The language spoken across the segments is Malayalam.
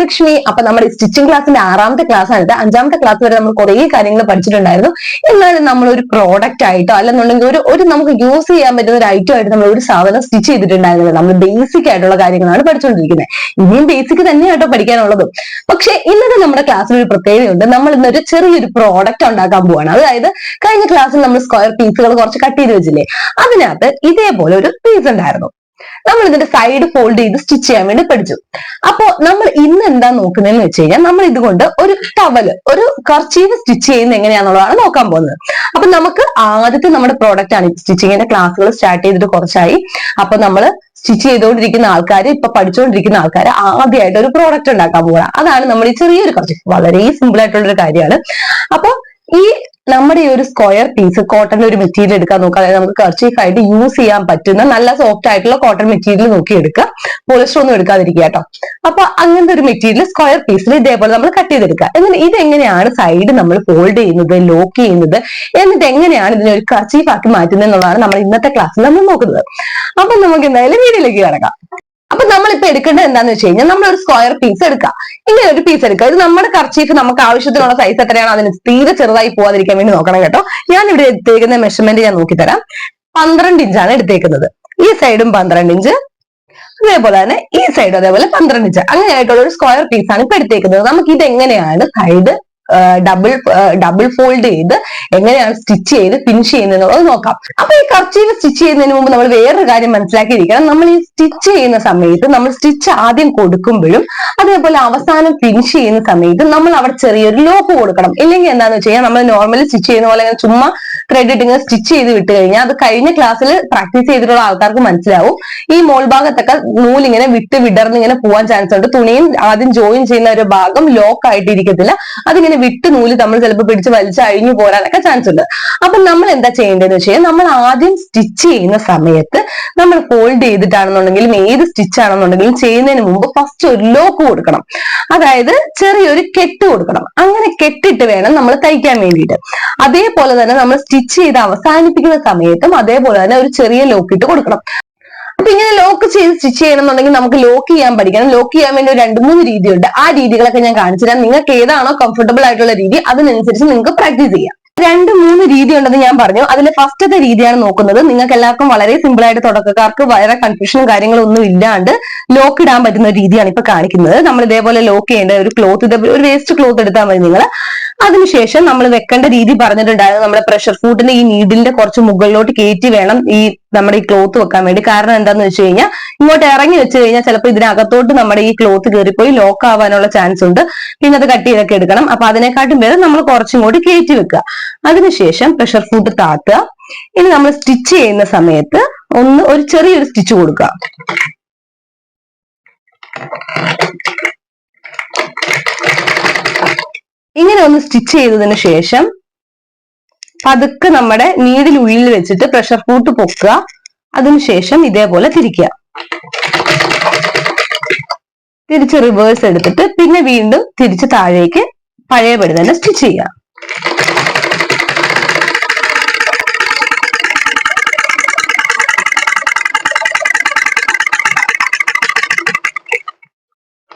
ലക്ഷ്മി? അപ്പൊ നമ്മുടെ സ്റ്റിച്ചിങ് ക്ലാസ്സിന്റെ ആറാമത്തെ ക്ലാസ് ആണ് അഞ്ചാമത്തെ ക്ലാസ് വരെ നമ്മൾ കുറെ കാര്യങ്ങൾ പഠിച്ചിട്ടുണ്ടായിരുന്നു. എന്നാലും നമ്മൾ ഒരു പ്രോഡക്റ്റ് ആയിട്ടോ അല്ലെന്നുണ്ടെങ്കിൽ ഒരു ഒരു നമുക്ക് യൂസ് ചെയ്യാൻ പറ്റുന്ന ഒരു ഐറ്റം ആയിട്ട് നമ്മൾ ഒരു സാധനം സ്റ്റിച്ച് ചെയ്തിട്ടുണ്ടായിരുന്നില്ല. നമ്മൾ ബേസിക് ആയിട്ടുള്ള കാര്യങ്ങളാണ് പഠിച്ചുകൊണ്ടിരിക്കുന്നത് ഇനിയും ബേസിക് തന്നെയാട്ടോ പഠിക്കാനുള്ളത്. പക്ഷെ ഇന്നത്തെ നമ്മുടെ ക്ലാസ്സിൽ ഒരു പ്രത്യേകതയുണ്ട്. നമ്മൾ ഇന്നൊരു ചെറിയൊരു പ്രോഡക്റ്റ് ഉണ്ടാക്കാൻ പോവാണ്. അതായത് കഴിഞ്ഞ ക്ലാസ്സിൽ നമ്മൾ സ്ക്വയർ പീസുകൾ കുറച്ച് കട്ട് ചെയ്ത് വെച്ചില്ലേ? അതിനകത്ത് ഇതേപോലെ ഒരു പീസ് ഉണ്ടായിരുന്നു. നമ്മൾ ഇതിന്റെ സൈഡ് ഫോൾഡ് ചെയ്ത് സ്റ്റിച്ച് ചെയ്യാൻ വേണ്ടി പഠിച്ചു. അപ്പോ നമ്മൾ ഇന്ന് എന്താ നോക്കുന്നതെന്ന് വെച്ച് കഴിഞ്ഞാൽ നമ്മൾ ഇതുകൊണ്ട് ഒരു ടവൽ ഒരു കർച്ചീവ് സ്റ്റിച്ച് ചെയ്യുന്നത് എങ്ങനെയാണെന്നുള്ളതാണ് നോക്കാൻ പോകുന്നത്. അപ്പൊ നമുക്ക് ആദ്യത്തെ നമ്മുടെ പ്രോഡക്റ്റ് ആണ് സ്റ്റിച്ചിങ്ങിന്റെ ക്ലാസ്സുകൾ സ്റ്റാർട്ട് ചെയ്തിട്ട് കുറച്ചായി. അപ്പൊ നമ്മൾ സ്റ്റിച്ച് ചെയ്തുകൊണ്ടിരിക്കുന്ന ആൾക്കാർ ഇപ്പൊ പഠിച്ചുകൊണ്ടിരിക്കുന്ന ആൾക്കാർ ആദ്യമായിട്ട് ഒരു പ്രോഡക്റ്റ് ഉണ്ടാക്കാൻ പോവുക അതാണ് നമ്മൾ ഈ ചെറിയൊരു കുറച്ച് വളരെ സിമ്പിൾ ആയിട്ടുള്ള ഒരു കാര്യമാണ്. അപ്പൊ ഈ നമ്മുടെ ഈ ഒരു സ്ക്വയർ പീസ് കോട്ടൺ ഒരു മെറ്റീരിയൽ എടുക്കാൻ നോക്കുക. അതായത് നമുക്ക് കർച്ചീഫ് ആയിട്ട് യൂസ് ചെയ്യാൻ പറ്റുന്ന നല്ല സോഫ്റ്റ് ആയിട്ടുള്ള കോട്ടൺ മെറ്റീരിയൽ നോക്കി എടുക്കുക. പോളിസ്റ്റർ ഒന്നും എടുക്കാതിരിക്കുക കേട്ടോ. അപ്പൊ അങ്ങനത്തെ ഒരു മെറ്റീരിയൽ സ്ക്വയർ പീസിൽ ഇതേപോലെ നമ്മൾ കട്ട് ചെയ്തെടുക്കുക. എന്നിട്ട് ഇതെങ്ങനെയാണ് സൈഡ് നമ്മൾ ഫോൾഡ് ചെയ്യുന്നത് ലോക്ക് ചെയ്യുന്നത് എന്നിട്ട് എങ്ങനെയാണ് ഇതിനെ ഒരു കർച്ചീഫ് ആക്കി മാറ്റുന്നത് എന്നുള്ളതാണ് നമ്മൾ ഇന്നത്തെ ക്ലാസ്സിൽ നമ്മൾ നോക്കുന്നത്. അപ്പൊ നമുക്ക് എന്തായാലും വീഡിയോയിലേക്ക് കിടക്കാം. അപ്പൊ നമ്മളിപ്പോ എടുക്കേണ്ടത് എന്താന്ന് വെച്ച് കഴിഞ്ഞാൽ നമ്മൾ ഒരു സ്ക്വയർ പീസ് എടുക്കുക ഇങ്ങനെ ഒരു പീസ് എടുക്കുക ഇത് നമ്മുടെ കർച്ചീഫ് നമുക്ക് ആവശ്യത്തിനുള്ള സൈസ് എത്രയാണ് അതിന് തീരെ ചെറുതായി പോവാതിരിക്കാൻ വേണ്ടി നോക്കണം കേട്ടോ. ഞാൻ ഇവിടെ എടുത്തേക്കുന്ന മെഷർമെന്റ് ഞാൻ നോക്കിത്തരാം. പന്ത്രണ്ട് ഇഞ്ചാണ് എടുത്തേക്കുന്നത്. ഈ സൈഡും പന്ത്രണ്ട് ഇഞ്ച് അതേപോലെ തന്നെ ഈ സൈഡും അതേപോലെ പന്ത്രണ്ട് ഇഞ്ച് അങ്ങനെയായിട്ടുള്ള ഒരു സ്ക്വയർ പീസ് ആണ് ഇപ്പൊ എടുത്തേക്കുന്നത്. നമുക്ക് ഇത് എങ്ങനെയാണ് സൈഡ് ഡബിൾ ഡബിൾ ഫോൾഡ് ചെയ്ത് എങ്ങനെയാണ് സ്റ്റിച്ച് ചെയ്ത് ഫിനിഷ് ചെയ്യുന്നത് നോക്കാം. അപ്പൊ ഈ കർച്ചീവ് സ്റ്റിച്ച് ചെയ്യുന്നതിന് മുമ്പ് നമ്മൾ വേറൊരു കാര്യം മനസ്സിലാക്കിയിരിക്കണം. നമ്മൾ ഈ സ്റ്റിച്ച് ചെയ്യുന്ന സമയത്ത് നമ്മൾ സ്റ്റിച്ച് ആദ്യം കൊടുക്കുമ്പോഴും അതേപോലെ അവസാനം ഫിനിഷ് ചെയ്യുന്ന സമയത്ത് നമ്മൾ അവിടെ ചെറിയൊരു ലോക്ക് കൊടുക്കണം. ഇല്ലെങ്കിൽ എന്താന്ന് വെച്ച് കഴിഞ്ഞാൽ നമ്മൾ നോർമലി സ്റ്റിച്ച് ചെയ്യുന്ന പോലെ ചുമ്മാ ത്രെഡ് ഇട്ട് ഇങ്ങനെ സ്റ്റിച്ച് ചെയ്ത് വിട്ട് കഴിഞ്ഞാൽ അത് കഴിഞ്ഞ ക്ലാസ്സിൽ പ്രാക്ടീസ് ചെയ്തിട്ടുള്ള ആൾക്കാർക്ക് മനസ്സിലാവും. ഈ മോൾ ഭാഗത്തൊക്കെ നൂലിങ്ങനെ വിട്ട് വിടർന്ന് ഇങ്ങനെ പോവാൻ ചാൻസ് ഉണ്ട്. തുണിയും ആദ്യം ജോയിൻ ചെയ്യുന്ന ഒരു ഭാഗം ലോക്ക് ആയിട്ടിരിക്കത്തില്ല. അതിങ്ങനെ വിട്ട് നൂൽ നമ്മൾ ചിലപ്പോൾ പിടിച്ച് വലിച്ച് അഴിഞ്ഞു പോരാനൊക്കെ ചാൻസ് ഉണ്ട്. അപ്പൊ നമ്മൾ എന്താ ചെയ്യേണ്ടതെന്ന് വെച്ച് കഴിഞ്ഞാൽ നമ്മൾ ആദ്യം സ്റ്റിച്ച് ചെയ്യുന്ന സമയത്ത് നമ്മൾ ഫോൾഡ് ചെയ്തിട്ടാണെന്നുണ്ടെങ്കിലും ഏത് സ്റ്റിച്ച് ആണെന്നുണ്ടെങ്കിലും ചെയ്യുന്നതിന് മുമ്പ് ഫസ്റ്റ് ഒരു ലോക്ക് കൊടുക്കണം. അതായത് ചെറിയൊരു കെട്ട് കൊടുക്കണം. അങ്ങനെ കെട്ടിട്ട് വേണം നമ്മൾ തയ്ക്കാൻ വേണ്ടിയിട്ട്. അതേപോലെ തന്നെ നമ്മൾ സ്റ്റിച്ച് ചെയ്ത് അവസാനിപ്പിക്കുന്ന സമയത്തും അതേപോലെ തന്നെ ഒരു ചെറിയ ലോക്ക് ഇട്ട് കൊടുക്കണം. അപ്പൊ ഇങ്ങനെ ലോക്ക് ചെയ്ത് സ്റ്റിച്ച് ചെയ്യണമെന്നുണ്ടെങ്കിൽ നമുക്ക് ലോക്ക് ചെയ്യാൻ പഠിക്കണം. ലോക്ക് ചെയ്യാൻ വേണ്ടി രണ്ട് മൂന്ന് രീതിയുണ്ട്. ആ രീതികളൊക്കെ ഞാൻ കാണിച്ചു തരാം. നിങ്ങൾക്ക് ഏതാണോ കംഫർട്ടബിൾ ആയിട്ടുള്ള രീതി അതിനനുസരിച്ച് നിങ്ങൾക്ക് പ്രാക്ടീസ് ചെയ്യാം. രണ്ട് മൂന്ന് രീതി ഉണ്ടെന്ന് ഞാൻ പറഞ്ഞു. അതിൽ ഫസ്റ്റത്തെ രീതിയാണ് നോക്കുന്നത്. നിങ്ങൾക്ക് എല്ലാവർക്കും വളരെ സിമ്പിൾ ആയിട്ട് തുടക്കക്കാർക്ക് വളരെ കൺഫ്യൂഷനും കാര്യങ്ങളും ഒന്നും ഇല്ലാണ്ട് ലോക്ക് ഇടാൻ പറ്റുന്ന രീതിയാണ് ഇപ്പൊ കാണിക്കുന്നത്. നമ്മൾ ഇതേപോലെ ലോക്ക് ചെയ്യേണ്ട ഒരു ക്ലോത്ത് ഒരു വേസ്റ്റ് ക്ലോത്ത് എടുത്താൽ മതി നിങ്ങൾ. അതിനുശേഷം നമ്മൾ വെക്കേണ്ട രീതി പറഞ്ഞിട്ടുണ്ടായിരുന്നു. നമ്മുടെ പ്രഷർ ഫുഡിന്റെ ഈ നീഡിലിന്റെ കുറച്ച് മുകളിലോട്ട് കയറ്റി വേണം ഈ നമ്മുടെ ഈ ക്ലോത്ത് വെക്കാൻ വേണ്ടി. കാരണം എന്താന്ന് വെച്ച് കഴിഞ്ഞാൽ ഇങ്ങോട്ട് ഇറങ്ങി വെച്ച് കഴിഞ്ഞാൽ ചിലപ്പോൾ ഇതിനകത്തോട്ട് നമ്മുടെ ഈ ക്ലോത്ത് കയറിപ്പോയി ലോക്ക് ആവാനുള്ള ചാൻസ് ഉണ്ട്. പിന്നെ അത് കട്ട് ചെയ്തൊക്കെ എടുക്കണം. അപ്പൊ അതിനെക്കാട്ടും വേറെ നമ്മൾ കുറച്ചും കൂടി കയറ്റി വെക്കുക. അതിനുശേഷം പ്രഷർ ഫുഡ് താത്തുക. ഇനി നമ്മൾ സ്റ്റിച്ച് ചെയ്യുന്ന സമയത്ത് ഒന്ന് ഒരു ചെറിയൊരു സ്റ്റിച്ച് കൊടുക്കുക. ഇങ്ങനെ ഒന്ന് സ്റ്റിച്ച് ചെയ്തതിന് ശേഷം പതുക്കെ നമ്മുടെ നീഡിലുള്ളിൽ വെച്ചിട്ട് പ്രഷർ കൂട്ട് പൊക്കുക. അതിനുശേഷം ഇതേപോലെ തിരിക്കുക. തിരിച്ച് റിവേഴ്സ് എടുത്തിട്ട് പിന്നെ വീണ്ടും തിരിച്ച് താഴേക്ക് പഴയപടി തന്നെ സ്റ്റിച്ച് ചെയ്യുക.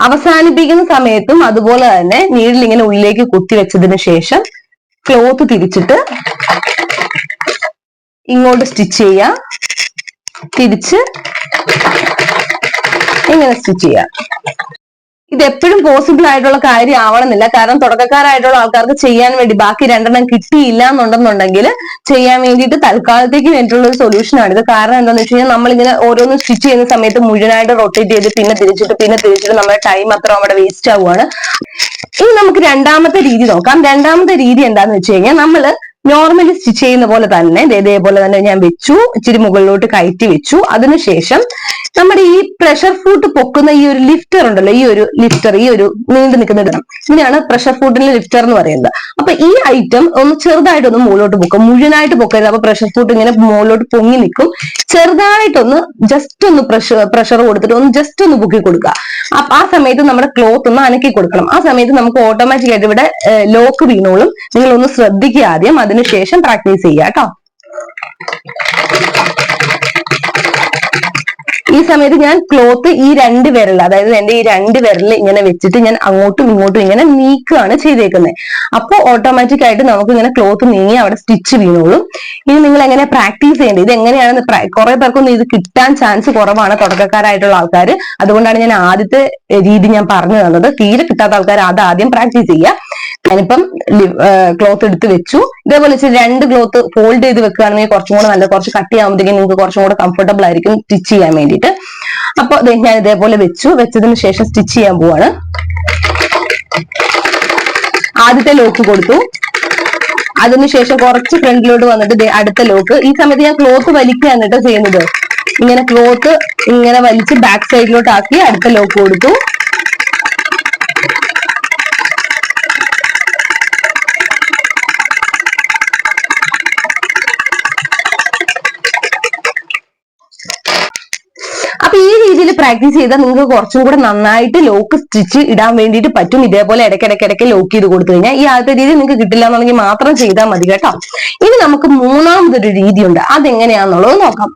അവസാനിപ്പിക്കുന്ന സമയത്തും അതുപോലെ തന്നെ നീഡിൽ ഇങ്ങനെ ഉള്ളിലേക്ക് കുത്തി വെച്ചതിന് ശേഷം ക്ലോത്ത് തിരിച്ചിട്ട് ഇങ്ങോട്ട് സ്റ്റിച്ച് ചെയ്യുക തിരിച്ച് ഇങ്ങനെ സ്റ്റിച്ച് ചെയ്യാം. ഇത് എപ്പോഴും പോസിബിൾ ആയിട്ടുള്ള കാര്യം ആവണമെന്നില്ല കാരണം തുടക്കക്കാരായിട്ടുള്ള ആൾക്കാർക്ക് ചെയ്യാൻ വേണ്ടി ബാക്കി രണ്ടെണ്ണം കിട്ടിയില്ല എന്നുണ്ടെന്നുണ്ടെങ്കിൽ ചെയ്യാൻ വേണ്ടിയിട്ട് തൽക്കാലത്തേക്ക് വേണ്ടിയിട്ടുള്ള ഒരു സൊല്യൂഷൻ ആണ്. ഇത് കാരണം എന്താണെന്ന് വെച്ച് കഴിഞ്ഞാൽ നമ്മളിങ്ങനെ ഓരോന്ന് സ്റ്റിച്ച് ചെയ്യുന്ന സമയത്ത് മുഴുവനായിട്ട് റൊട്ടേറ്റ് ചെയ്ത് പിന്നെ തിരിച്ചിട്ട് പിന്നെ തിരിച്ചിട്ട് നമ്മുടെ ടൈം അത്ര അവിടെ വേസ്റ്റ് ആവുകയാണ് ഇനി നമുക്ക് രണ്ടാമത്തെ രീതി നോക്കാം. രണ്ടാമത്തെ രീതി എന്താന്ന് വെച്ച് കഴിഞ്ഞാൽ നമ്മൾ നോർമലി സ്റ്റിച്ച് ചെയ്യുന്ന പോലെ തന്നെ ഇതേപോലെ തന്നെ ഞാൻ വെച്ചു ഇച്ചിരി മുകളിലോട്ട് കയറ്റി വെച്ചു. അതിനുശേഷം നമ്മുടെ ഈ പ്രഷർ ഫുഡ് പൊക്കുന്ന ഈ ഒരു ലിഫ്റ്റർ ഉണ്ടല്ലോ ഈ ഒരു ലിഫ്റ്റർ ഈ ഒരു നീണ്ടു നിൽക്കുന്ന ഇടം. ഇതിനാണ് പ്രഷർ ഫുഡിന്റെ ലിഫ്റ്റർ എന്ന് പറയുന്നത്. അപ്പൊ ഈ ഐറ്റം ഒന്ന് ചെറുതായിട്ടൊന്ന് മുകളിലോട്ട് പൊക്കും മുഴുവനായിട്ട് പൊക്കരുത്. അപ്പൊ പ്രഷർ ഫുഡ് ഇങ്ങനെ മുകളിലോട്ട് പൊങ്ങി നിൽക്കും. ചെറുതായിട്ടൊന്ന് ജസ്റ്റ് ഒന്ന് പ്രഷർ പ്രഷർ കൊടുത്തിട്ട് ഒന്ന് ജസ്റ്റ് ഒന്ന് പൊക്കി കൊടുക്കുക. അപ്പൊ ആ സമയത്ത് നമ്മുടെ ക്ലോത്ത് ഒന്ന് അനക്കി കൊടുക്കണം. ആ സമയത്ത് നമുക്ക് ഓട്ടോമാറ്റിക് ആയിട്ട് ഇവിടെ ലോക്ക് വീണോളും നിങ്ങൾ ഒന്ന് ശ്രദ്ധിക്കുക ആദ്യം. അതിനുശേഷം പ്രാക്ടീസ് ചെയ്യുക കേട്ടോ. ഈ സമയത്ത് ഞാൻ ക്ലോത്ത് ഈ രണ്ട് വിരൽ അതായത് എന്റെ ഈ രണ്ട് വിരൽ ഇങ്ങനെ വെച്ചിട്ട് ഞാൻ അങ്ങോട്ടും ഇങ്ങോട്ടും ഇങ്ങനെ നീക്കുകയാണ് ചെയ്തേക്കുന്നത് അപ്പോൾ ഓട്ടോമാറ്റിക് ആയിട്ട് നമുക്ക് ഇങ്ങനെ ക്ലോത്ത് നീങ്ങി അവിടെ സ്റ്റിച്ച് വീണോളും. ഇനി നിങ്ങൾ എങ്ങനെ പ്രാക്ടീസ് ചെയ്യേണ്ടത്? ഇത് എങ്ങനെയാണെന്ന് കുറെ പേർക്കൊന്നും ഇത് കിട്ടാൻ ചാൻസ് കുറവാണ് തുടക്കക്കാരായിട്ടുള്ള ആൾക്കാർ അതുകൊണ്ടാണ് ഞാൻ ആദ്യത്തെ രീതി ഞാൻ പറഞ്ഞു തന്നത്. തീരെ കിട്ടാത്ത ആൾക്കാർ അത് ആദ്യം പ്രാക്ടീസ് ചെയ്യുക ഞാനിപ്പം ക്ലോത്ത് എടുത്ത് വെച്ചു. ഇതേപോലെ രണ്ട് ക്ലോത്ത് ഫോൾഡ് ചെയ്ത് വെക്കുകയാണെങ്കിൽ കുറച്ചും കൂടെ നല്ല കുറച്ച് കട്ട് ചെയ്യാകുമ്പോഴത്തേക്കും നിങ്ങൾക്ക് കുറച്ചും കൂടെ കംഫർട്ടബിൾ ആയിരിക്കും സ്റ്റിച്ച് ചെയ്യാൻ വേണ്ടിയിട്ട്. അപ്പൊ ഞാൻ ഇതേപോലെ വെച്ചു. വെച്ചതിന് ശേഷം സ്റ്റിച്ച് ചെയ്യാൻ പോവാണ്. ആദ്യത്തെ ലോക്ക് കൊടുത്തു. അതിനുശേഷം കുറച്ച് ഫ്രണ്ടിലോട്ട് വന്നിട്ട് അടുത്ത ലോക്ക് ഈ സമയത്ത് ഞാൻ ക്ലോത്ത് വലിക്കുകയാണ് കേട്ടോ ചെയ്യുന്നത്. ഇങ്ങനെ ക്ലോത്ത് ഇങ്ങനെ വലിച്ച് ബാക്ക് സൈഡിലോട്ട് ആക്കി അടുത്ത ലോക്ക് കൊടുത്തു. രീതിയിൽ പ്രാക്ടീസ് ചെയ്താൽ നിങ്ങൾക്ക് കുറച്ചും കൂടെ നന്നായിട്ട് ലോക്ക് സ്റ്റിച്ച് ഇടാൻ വേണ്ടിയിട്ട് പറ്റും. ഇതേപോലെ ഇടയ്ക്കിടയ്ക്കിടയ്ക്ക് ലോക്ക് ചെയ്ത് കൊടുത്തു കഴിഞ്ഞാൽ ഈ ആദ്യത്തെ രീതി നിങ്ങൾക്ക് കിട്ടില്ല എന്നുണ്ടെങ്കിൽ മാത്രം ചെയ്താൽ മതി കേട്ടോ. ഇനി നമുക്ക് മൂന്നാമതൊരു രീതിയുണ്ട് അതെങ്ങനെയാന്നുള്ളത് നോക്കാം.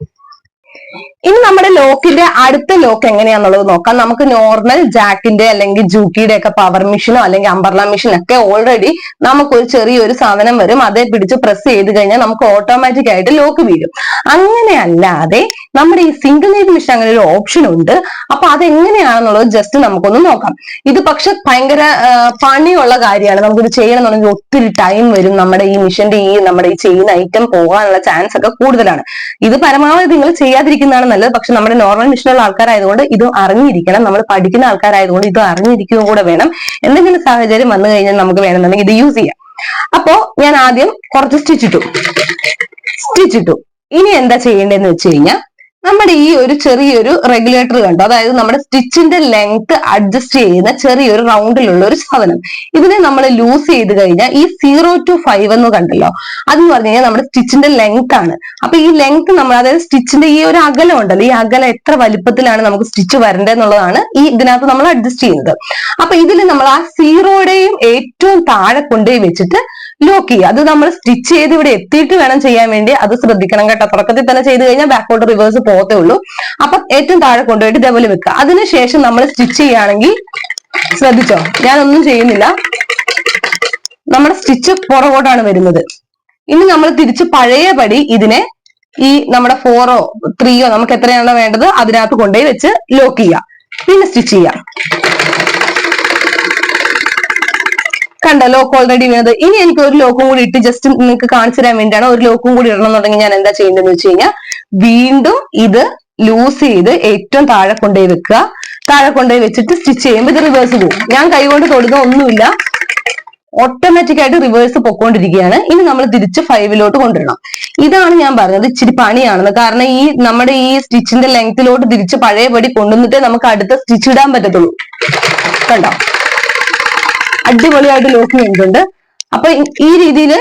ഇനി നമ്മുടെ ലോക്കിന്റെ അടുത്ത ലോക്ക് എങ്ങനെയാന്നുള്ളത് നോക്കാം. നമുക്ക് നോർമൽ ജാക്കിന്റെ അല്ലെങ്കിൽ ജൂക്കിയുടെ ഒക്കെ പവർ മെഷീനോ അല്ലെങ്കിൽ അമ്പർല മെഷീൻ ഒക്കെ ഓൾറെഡി നമുക്ക് ഒരു ചെറിയൊരു സാധനം വരും. അതേ പിടിച്ച് പ്രസ് ചെയ്ത് കഴിഞ്ഞാൽ നമുക്ക് ഓട്ടോമാറ്റിക് ആയിട്ട് ലോക്ക് വീഴും. അങ്ങനെ അല്ലാതെ നമ്മുടെ ഈ സിംഗിൾ നെയ്റ്റ് മെഷീൻ അങ്ങനെ ഒരു ഓപ്ഷൻ ഉണ്ട്. അപ്പൊ അതെങ്ങനെയാണെന്നുള്ളത് ജസ്റ്റ് നമുക്കൊന്ന് നോക്കാം. ഇത് പക്ഷെ ഭയങ്കര പണിയുള്ള കാര്യമാണ്. നമുക്കിത് ചെയ്യണമെന്നുണ്ടെങ്കിൽ ഒത്തിരി ടൈം വരും നമ്മുടെ ഈ മിഷന്റെ ഈ നമ്മുടെ ഈ ചെയ്യുന്ന ഐറ്റം പോകാനുള്ള ചാൻസ് ഒക്കെ കൂടുതലാണ്. ഇത് പരമാവധി നിങ്ങൾ ചെയ്യാതിരിക്കുന്നതാണ് നല്ലത്. പക്ഷെ നമ്മുടെ നോർമൽ മിഷനുള്ള ആൾക്കാരായതുകൊണ്ട് ഇത് അറിഞ്ഞിരിക്കണം. നമ്മൾ പഠിക്കുന്ന ആൾക്കാരായതുകൊണ്ട് ഇത് അറിഞ്ഞിരിക്കുകയും കൂടെ വേണം. എന്തെങ്കിലും സാഹചര്യം വന്നു കഴിഞ്ഞാൽ നമുക്ക് വേണമെന്നുണ്ടെങ്കിൽ ഇത് യൂസ് ചെയ്യാം. അപ്പോ ഞാൻ ആദ്യം കുറച്ച് സ്റ്റിച്ചിട്ടു സ്റ്റിച്ചിട്ടു ഇനി എന്താ ചെയ്യേണ്ടതെന്ന് വെച്ച് കഴിഞ്ഞാൽ നമ്മുടെ ഈ ഒരു ചെറിയൊരു റെഗുലേറ്റർ കണ്ടോ? അതായത് നമ്മുടെ സ്റ്റിച്ചിന്റെ ലെങ്ത് അഡ്ജസ്റ്റ് ചെയ്യുന്ന ചെറിയൊരു റൗണ്ടിലുള്ള ഒരു സാധനം. ഇതിനെ നമ്മൾ ലൂസ് ചെയ്ത് കഴിഞ്ഞാൽ ഈ സീറോ ടു ഫൈവ് എന്ന് കണ്ടല്ലോ? അതെന്ന് പറഞ്ഞു കഴിഞ്ഞാൽ നമ്മുടെ സ്റ്റിച്ചിന്റെ ലെങ്ത് ആണ്. അപ്പൊ ഈ ലെങ്ത് നമ്മൾ അതായത് സ്റ്റിച്ചിന്റെ ഈ ഒരു അകലം ഉണ്ടല്ലോ ഈ അകലം എത്ര വലിപ്പത്തിലാണ് നമുക്ക് സ്റ്റിച്ച് വരേണ്ടത് എന്നുള്ളതാണ് ഈ ഇതിനകത്ത് നമ്മൾ അഡ്ജസ്റ്റ് ചെയ്യുന്നത്. അപ്പൊ ഇതിൽ നമ്മൾ ആ സീറോയുടെയും ഏറ്റവും താഴെ കൊണ്ടുപോയി വെച്ചിട്ട് ലോക്ക് ചെയ്യുക അത് നമ്മൾ സ്റ്റിച്ച് ചെയ്ത് ഇവിടെ എത്തിയിട്ട് വേണം ചെയ്യാൻ വേണ്ടി. അത് ശ്രദ്ധിക്കണം കേട്ടോ. തുടക്കത്തിൽ തന്നെ ചെയ്ത് കഴിഞ്ഞാൽ ബാക്കോട്ട് റിവേഴ്സ് പോകത്തേ ഉള്ളൂ. അപ്പൊ ഏറ്റവും താഴെ കൊണ്ടുപോയിട്ട് ഇതേപോലെ വെക്കുക. അതിനുശേഷം നമ്മൾ സ്റ്റിച്ച് ചെയ്യുകയാണെങ്കിൽ ശ്രദ്ധിച്ചോ? ഞാനൊന്നും ചെയ്യുന്നില്ല. നമ്മുടെ സ്റ്റിച്ച് പുറകോട്ടാണ് വരുന്നത്. ഇനി നമ്മൾ തിരിച്ച് പഴയ പടി ഇതിനെ ഈ നമ്മുടെ ഫോറോ ത്രീയോ നമുക്ക് എത്രയാണോ വേണ്ടത്? അതിനകത്ത് കൊണ്ടുപോയി വെച്ച് ലോക്ക് ചെയ്യുക. പിന്നെ സ്റ്റിച്ച് ചെയ്യാം കണ്ട ലോക്ക് ഓൾറെഡി വീണത്. ഇനി എനിക്ക് ഒരു ലോക്കും കൂടി ഇട്ട് ജസ്റ്റ് നിങ്ങൾക്ക് കാണിച്ചു തരാൻ വേണ്ടിയാണ് ഒരു ലോക്കും കൂടി ഇടണം എന്നുണ്ടെങ്കിൽ ഞാൻ എന്താ ചെയ്യേണ്ടതെന്ന് വെച്ച് കഴിഞ്ഞാൽ വീണ്ടും ഇത് ലൂസ് ചെയ്ത് ഏറ്റവും താഴെ കൊണ്ടുപോയി വെക്കുക. താഴെ കൊണ്ടുപോയി വെച്ചിട്ട് സ്റ്റിച്ച് ചെയ്യുമ്പോൾ ഇത് റിവേഴ്സ് പോകും. ഞാൻ കൈകൊണ്ട് തൊടുന്ന ഒന്നുമില്ല. ഓട്ടോമാറ്റിക് ആയിട്ട് റിവേഴ്സ് പൊക്കോണ്ടിരിക്കുകയാണ്. ഇനി നമ്മൾ തിരിച്ച് ഫൈവിലോട്ട് കൊണ്ടുവരണം. ഇതാണ് ഞാൻ പറഞ്ഞത് ഇച്ചിരി പണിയാണെന്ന്. കാരണം ഈ നമ്മുടെ ഈ സ്റ്റിച്ചിന്റെ ലെങ്ത്തിലോട്ട് തിരിച്ച് പഴയപടി കൊണ്ടുവന്നിട്ടേ നമുക്ക് അടുത്ത സ്റ്റിച്ച് ഇടാൻ പറ്റത്തുള്ളൂ. കണ്ടോ? അടിപൊളിയായിട്ട് ലോക്ക് ചെയ്യുന്നുണ്ട് അപ്പൊ ഈ രീതിയിൽ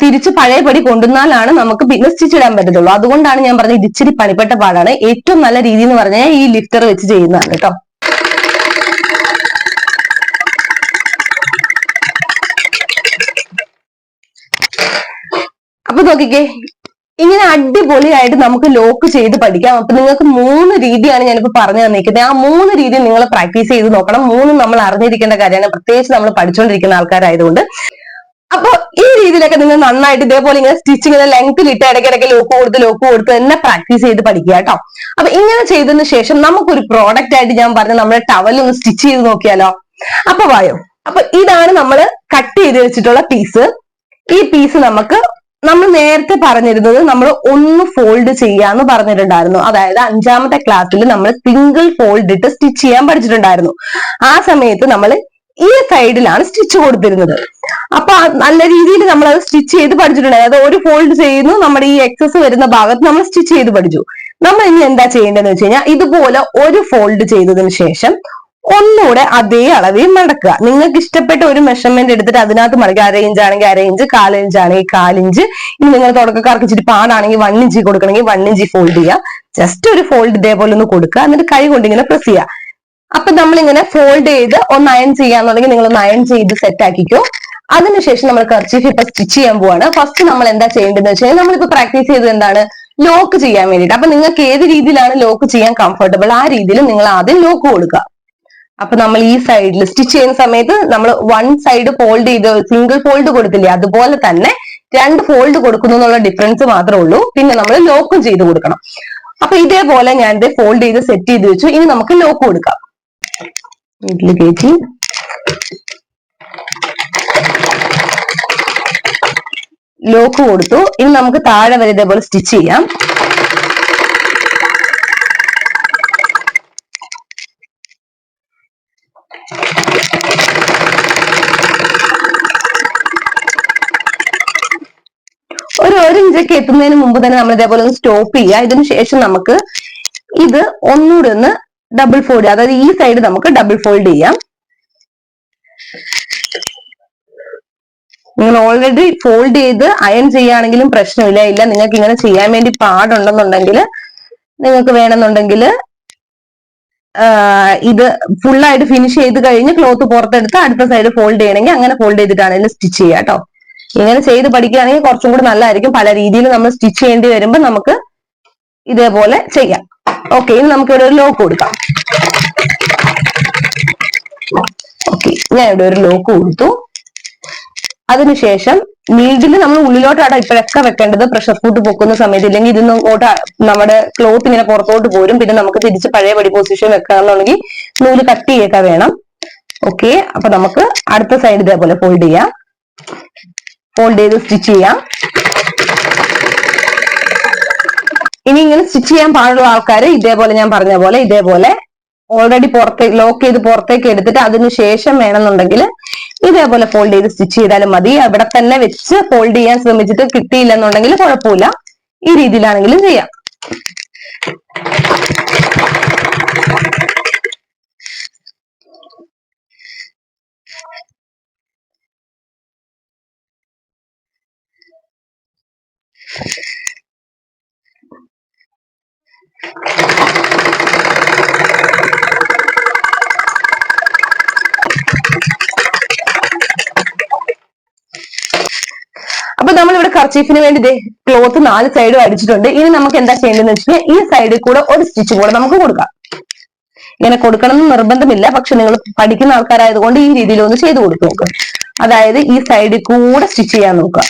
തിരിച്ച് പഴയപടി കൊണ്ടുവന്നാലാണ് നമുക്ക് പിന്നെ സ്റ്റിച്ച് ഇടാൻ പറ്റത്തുള്ളൂ. അതുകൊണ്ടാണ് ഞാൻ പറഞ്ഞത് ഇതിച്ചിരി പണിപ്പെട്ട പാടാണ്. ഏറ്റവും നല്ല രീതി എന്ന് പറഞ്ഞാൽ ഈ ലിഫ്റ്റർ വെച്ച് ചെയ്യുന്നതാണ് കേട്ടോ. അപ്പൊ നോക്കിക്കേ ഇങ്ങനെ അടിപൊളിയായിട്ട് നമുക്ക് ലോക്ക് ചെയ്ത് പഠിക്കാം. അപ്പൊ നിങ്ങൾക്ക് മൂന്ന് രീതിയാണ് ഞാനിപ്പോ പറഞ്ഞു തന്നിരിക്കുന്നത്. ആ മൂന്ന് രീതി നിങ്ങൾ പ്രാക്ടീസ് ചെയ്ത് നോക്കണം. മൂന്നും നമ്മൾ അറിഞ്ഞിരിക്കേണ്ട കാര്യമാണ്. പ്രത്യേകിച്ച് നമ്മൾ പഠിച്ചുകൊണ്ടിരിക്കുന്ന ആൾക്കാരായതുകൊണ്ട്. അപ്പൊ ഈ രീതിയിലൊക്കെ നിങ്ങൾ നന്നായിട്ട് ഇതേപോലെ ഇങ്ങനെ സ്റ്റിച്ചിങ് ലെങ്ത്തിൽ ഇട്ട് ഇടയ്ക്കിടയ്ക്ക് ലോക്ക് കൊടുത്ത് ലോക്ക് കൊടുത്ത് തന്നെ പ്രാക്ടീസ് ചെയ്ത് പഠിക്കുക കേട്ടോ. അപ്പൊ ഇങ്ങനെ ചെയ്തതിന് ശേഷം നമുക്കൊരു പ്രോഡക്റ്റ് ആയിട്ട് ഞാൻ പറഞ്ഞു നമ്മുടെ ടവൽ ഒന്ന് സ്റ്റിച്ച് ചെയ്ത് നോക്കിയാലോ? അപ്പൊ വായോ. അപ്പൊ ഇതാണ് നമ്മൾ കട്ട് ചെയ്ത് വെച്ചിട്ടുള്ള പീസ് ഈ പീസ് നമുക്ക് നമ്മൾ നേരത്തെ പറഞ്ഞിരുന്നത് നമ്മൾ ഒന്ന് ഫോൾഡ് ചെയ്യാന്ന് പറഞ്ഞിട്ടുണ്ടായിരുന്നു. അതായത് അഞ്ചാമത്തെ ക്ലാസ്സിൽ നമ്മൾ സിംഗിൾ ഫോൾഡ് ഇട്ട് സ്റ്റിച്ച് ചെയ്യാൻ പഠിച്ചിട്ടുണ്ടായിരുന്നു. ആ സമയത്ത് നമ്മൾ ഈ സൈഡിലാണ് സ്റ്റിച്ച് കൊടുത്തിരുന്നത്. അപ്പൊ നല്ല രീതിയിൽ നമ്മൾ അത് സ്റ്റിച്ച് ചെയ്ത് പഠിച്ചിട്ടുണ്ട്. അതായത് ഒരു ഫോൾഡ് ചെയ്യുന്നു നമ്മുടെ ഈ എക്സസ് വരുന്ന ഭാഗത്ത് നമ്മൾ സ്റ്റിച്ച് ചെയ്ത് പഠിച്ചു. നമ്മൾ ഇനി എന്താ ചെയ്യേണ്ടതെന്ന് വെച്ച് കഴിഞ്ഞാൽ ഇതുപോലെ ഒരു ഫോൾഡ് ചെയ്തതിന് ശേഷം ഒന്നുകൂടെ അതേ അളവിൽ മടക്കുക നിങ്ങൾക്ക് ഇഷ്ടപ്പെട്ട ഒരു മെഷർമെന്റ് എടുത്തിട്ട് അതിനകത്ത് മടക്കുക ഇഞ്ച് ആണെങ്കിൽ അര ഇഞ്ച് കാലിഞ്ച് ആണെങ്കിൽ കാലിഞ്ച് ഇനി നിങ്ങൾ തുടക്കക്കാർക്ക് ഇച്ചിരി പാടാണെങ്കിൽ വൺ ഇഞ്ച് കൊടുക്കണമെങ്കിൽ വൺ ഇഞ്ച് ഫോൾഡ് ചെയ്യുക. ജസ്റ്റ് ഒരു ഫോൾഡ് ഇതേപോലെ ഒന്ന് കൊടുക്കുക. എന്നിട്ട് കൈ കൊണ്ട് ഇങ്ങനെ പ്രസ് ചെയ്യുക. അപ്പൊ നമ്മളിങ്ങനെ ഫോൾഡ് ചെയ്ത് ഒന്ന് അയൺ ചെയ്യാന്നുണ്ടെങ്കിൽ നിങ്ങൾ ഒന്ന് അയൺ ചെയ്ത് സെറ്റ് ആക്കിക്കോ. അതിനുശേഷം നമ്മൾ കർച്ചീഫ് ഇപ്പൊ സ്റ്റിച്ച് ചെയ്യാൻ പോവാണ്. ഫസ്റ്റ് നമ്മൾ എന്താ ചെയ്യേണ്ടതെന്ന് വെച്ചാൽ നമ്മളിപ്പോ പ്രാക്ടീസ് ചെയ്തത് എന്താണ്? ലോക്ക് ചെയ്യാൻ വേണ്ടിയിട്ട്. അപ്പൊ നിങ്ങൾക്ക് ഏത് രീതിയിലാണ് ലോക്ക് ചെയ്യാൻ കംഫർട്ടബിൾ ആ രീതിയിൽ നിങ്ങൾ ആദ്യം ലോക്ക് കൊടുക്കുക. അപ്പൊ നമ്മൾ ഈ സൈഡിൽ സ്റ്റിച്ച് ചെയ്യുന്ന സമയത്ത് നമ്മൾ വൺ സൈഡ് ഫോൾഡ് ചെയ്ത് സിംഗിൾ ഫോൾഡ് കൊടുത്തില്ലേ അതുപോലെ തന്നെ രണ്ട് ഫോൾഡ് കൊടുക്കുന്നു എന്നുള്ള ഡിഫറൻസ് മാത്രമേ ഉള്ളൂ. പിന്നെ നമ്മൾ ലോക്കും ചെയ്ത് കൊടുക്കണം. അപ്പൊ ഇതേപോലെ ഞാൻ ഇത് ഫോൾഡ് ചെയ്ത് സെറ്റ് ചെയ്ത് വെച്ചു. ഇനി നമുക്ക് ലോക്ക് കൊടുക്കാം. വീട്ടിൽ കയറ്റി ലോക്ക് കൊടുത്തു. ഇനി നമുക്ക് താഴെ വരെ ഇതേപോലെ സ്റ്റിച്ച് ചെയ്യാം. ഇഞ്ചൊക്കെ എത്തുന്നതിന് മുമ്പ് തന്നെ നമ്മൾ ഇതേപോലെ ഒന്ന് സ്റ്റോപ്പ് ചെയ്യുക. ഇതിന് ശേഷം നമുക്ക് ഇത് ഒന്നുകൂടി ഒന്ന് ഡബിൾ ഫോൾഡ് അതായത് ഈ സൈഡ് നമുക്ക് ഡബിൾ ഫോൾഡ് ചെയ്യാം. നിങ്ങൾ ഓൾറെഡി ഫോൾഡ് ചെയ്ത് അയൺ ചെയ്യുകയാണെങ്കിലും പ്രശ്നമില്ല. ഇല്ല നിങ്ങൾക്ക് ഇങ്ങനെ ചെയ്യാൻ വേണ്ടി പാടുണ്ടെന്നുണ്ടെങ്കിൽ നിങ്ങൾക്ക് വേണമെന്നുണ്ടെങ്കിൽ ഇത് ഫുള്ളായിട്ട് ഫിനിഷ് ചെയ്ത് കഴിഞ്ഞ് ക്ലോത്ത് പുറത്തെടുത്ത് അടുത്ത സൈഡ് ഫോൾഡ് ചെയ്യണമെങ്കിൽ അങ്ങനെ ഫോൾഡ് ചെയ്തിട്ടാണെങ്കിലും സ്റ്റിച്ച് ചെയ്യാം കേട്ടോ. ഇങ്ങനെ ചെയ്ത് പഠിക്കുകയാണെങ്കിൽ കുറച്ചും കൂടി നല്ലതായിരിക്കും. പല രീതിയിൽ നമ്മൾ സ്റ്റിച്ച് ചെയ്യേണ്ടി വരുമ്പോൾ നമുക്ക് ഇതേപോലെ ചെയ്യാം. ഓക്കെ ഇനി നമുക്ക് ഇവിടെ ഒരു ലോക്ക് കൊടുക്കാം. ഓക്കെ ഞാൻ ഇവിടെ ഒരു ലോക്ക് കൊടുത്തു. അതിനുശേഷം നീഡിൽ നമ്മൾ ഉള്ളിലോട്ടാണ് ഇപ്പോഴൊക്കെ വെക്കേണ്ടത്. പ്രഷർ ഫുഡ് പൊക്കുന്ന സമയത്ത് ഇല്ലെങ്കിൽ ഇതിന്ന് ഇങ്ങോട്ട് നമ്മുടെ ക്ലോത്ത് ഇങ്ങനെ പുറത്തോട്ട് പോരും. പിന്നെ നമുക്ക് തിരിച്ച് പഴയ പടി പൊസിഷൻ വെക്കണമെന്നുണ്ടെങ്കിൽ നൂൽ കട്ട് ചെയ്യൊക്കെ വേണം. ഓക്കെ അപ്പൊ നമുക്ക് അടുത്ത സൈഡ് ഇതേപോലെ ഫോൾഡ് ചെയ്യാം. ഫോൾഡ് ചെയ്ത് സ്റ്റിച്ച് ചെയ്യാം. ഇനി ഇങ്ങനെ സ്റ്റിച്ച് ചെയ്യാൻ പാടുള്ള ആൾക്കാർ ഇതേപോലെ ഞാൻ പറഞ്ഞ പോലെ ഇതേപോലെ ഓൾറെഡി പുറത്തേക്ക് ലോക്ക് ചെയ്ത് പുറത്തേക്ക് എടുത്തിട്ട് അതിനുശേഷം വേണമെന്നുണ്ടെങ്കിൽ ഇതേപോലെ ഫോൾഡ് ചെയ്ത് സ്റ്റിച്ച് ചെയ്താലും മതി. അവിടെ തന്നെ വെച്ച് ഫോൾഡ് ചെയ്യാൻ ശ്രമിച്ചിട്ട് കിട്ടിയില്ല എന്നുണ്ടെങ്കിൽ കുഴപ്പമില്ല. ഈ രീതിയിലാണെങ്കിലും ചെയ്യാം. അപ്പൊ നമ്മൾ ഇവിടെ കർച്ചീഫിന് വേണ്ടി ക്ലോത്ത് നാല് സൈഡും അടിച്ചിട്ടുണ്ട്. ഇനി നമുക്ക് എന്താ ചെയ്യേണ്ടതെന്ന് വെച്ചാൽ ഈ സൈഡിൽ കൂടെ ഒരു സ്റ്റിച്ച് കൂടെ നമുക്ക് കൊടുക്കാം. ഇങ്ങനെ കൊടുക്കണം എന്ന് നിർബന്ധമില്ല. പക്ഷെ നിങ്ങൾ പഠിക്കുന്ന ആൾക്കാരായതുകൊണ്ട് ഈ രീതിയിൽ ഒന്ന് ചെയ്ത് കൊടുത്തു നോക്കുക അതായത് ഈ സൈഡിൽ കൂടെ സ്റ്റിച്ച് ചെയ്യാൻ നോക്കുക.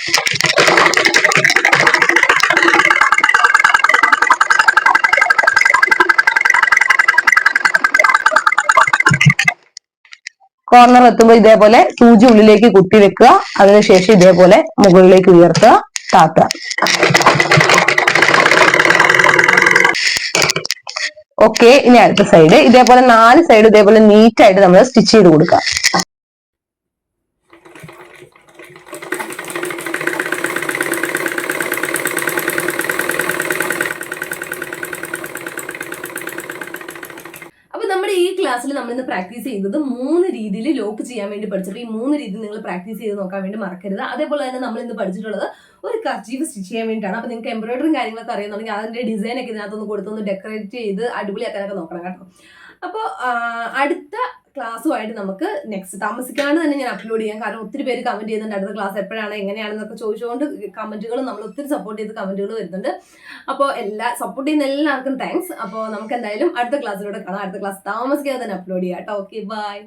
കോർണർ എത്തുമ്പോൾ ഇതേപോലെ സൂചി ഉള്ളിലേക്ക് കുത്തി വെക്കുക. അതിനുശേഷം ഇതേപോലെ മുകളിലേക്ക് ഉയർത്തുക. താത്തുക ഓക്കെ ഇനി അടുത്ത സൈഡ് ഇതേപോലെ നാല് സൈഡ് ഇതേപോലെ നീറ്റായിട്ട് നമ്മൾ സ്റ്റിച്ച് ചെയ്ത് കൊടുക്കുക അപ്പൊ നമ്മുടെ ഈ ക്ലാസ്സിൽ നമ്മൾ ഇന്ന് പ്രാക്ടീസ് ചെയ്യുന്നത് മൂന്ന് രീതിയിൽ ലോക്ക് ചെയ്യാൻ വേണ്ടി പഠിച്ചപ്പോൾ ഈ മൂന്ന് രീതി നിങ്ങൾ പ്രാക്ടീസ് ചെയ്ത് നോക്കാൻ വേണ്ടി മറക്കരുത്. അതേപോലെ തന്നെ നമ്മൾ ഇന്ന് പഠിച്ചിട്ടുള്ളത് ഒരു കർച്ചീവ് സ്റ്റിച്ച് ചെയ്യാൻ വേണ്ടിയിട്ടാണ്. അപ്പൊ നിങ്ങൾക്ക് എംബ്രോയിഡറി കാര്യങ്ങളൊക്കെ അറിയുന്നുണ്ടെങ്കിൽ അതിന്റെ ഡിസൈനൊക്കെ ഇതിനകത്തൊന്ന് കൊടുത്തൊന്ന് ഡെക്കറേറ്റ് ചെയ്ത് അടിപൊളിയാക്കാനൊക്കെ നോക്കണം കേട്ടോ. അപ്പോൾ അടുത്ത ക്ലാസ്സുമായിട്ട് നമുക്ക് നെക്സ്റ്റ് താമസിക്കാണ്ട് തന്നെ ഞാൻ അപ്ലോഡ് ചെയ്യാം. കാരണം ഒത്തിരി പേര് കമന്റ് ചെയ്യുന്നുണ്ട് അടുത്ത ക്ലാസ് എപ്പോഴാണ് എങ്ങനെയാണെന്നൊക്കെ ചോദിച്ചുകൊണ്ട് കമന്റുകൾ നമ്മൾ ഒത്തിരി സപ്പോർട്ട് ചെയ്ത് കമന്റുകൾ വരുന്നുണ്ട്. അപ്പോൾ എല്ലാ സപ്പോർട്ട് ചെയ്യുന്ന എല്ലാവർക്കും താങ്ക്സ് അപ്പോൾ നമുക്ക് എന്തായാലും അടുത്ത ക്ലാസ്സിലൂടെ കാണാം. അടുത്ത ക്ലാസ് താമസിക്കാതെ തന്നെ അപ്ലോഡ് ചെയ്യാം. കേട്ടോ. Okay bye